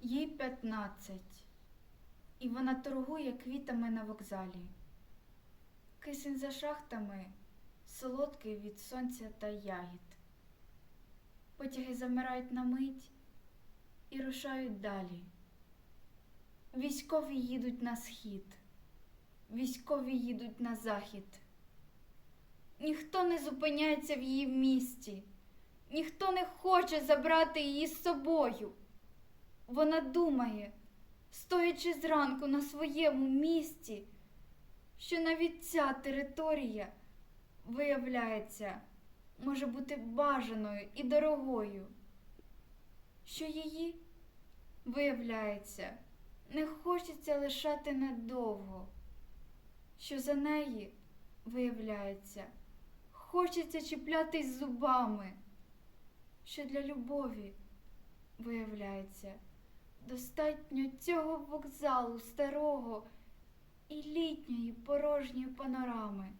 Їй 15, і вона торгує квітами на вокзалі. Кисень за шахтами солодкий від сонця та ягід. Потяги замирають на мить і рушають далі. Військові їдуть на схід, військові їдуть на захід. Ніхто не зупиняється в її місті, ніхто не хоче забрати її з собою. Вона думає, стоячи зранку на своєму місці, що навіть ця територія, виявляється, може бути бажаною і дорогою, що її, виявляється, не хочеться лишати надовго, що за неї, виявляється, хочеться чіплятись зубами, що для любові, виявляється, достатньо цього вокзалу старого і літньої порожньої панорами.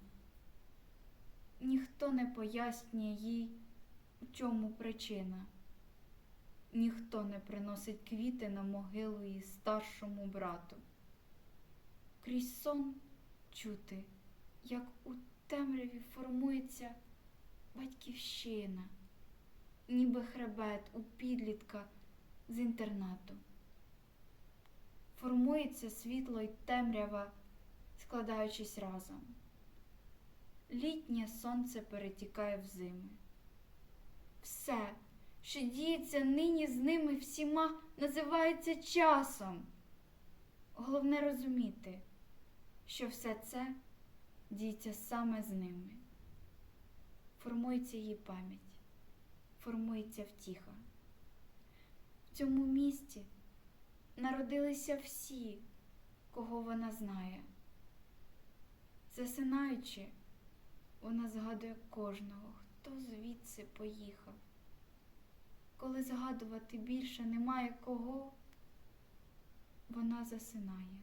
Ніхто не пояснює їй, у чому причина. Ніхто не приносить квіти на могилу її старшому брату. Крізь сон чути, як у темряві формується батьківщина, ніби хребет у підлітка з інтернату. Формується світло й темрява, складаючись разом. Літнє сонце перетікає в зими. Все, що діється нині з ними всіма, називається часом. Головне розуміти, що все це діється саме з ними. Формується її пам'ять, формується втіха. В цьому місті народилися всі, кого вона знає. Засинаючи, вона згадує кожного, хто звідси поїхав. Коли згадувати більше немає кого, вона засинає.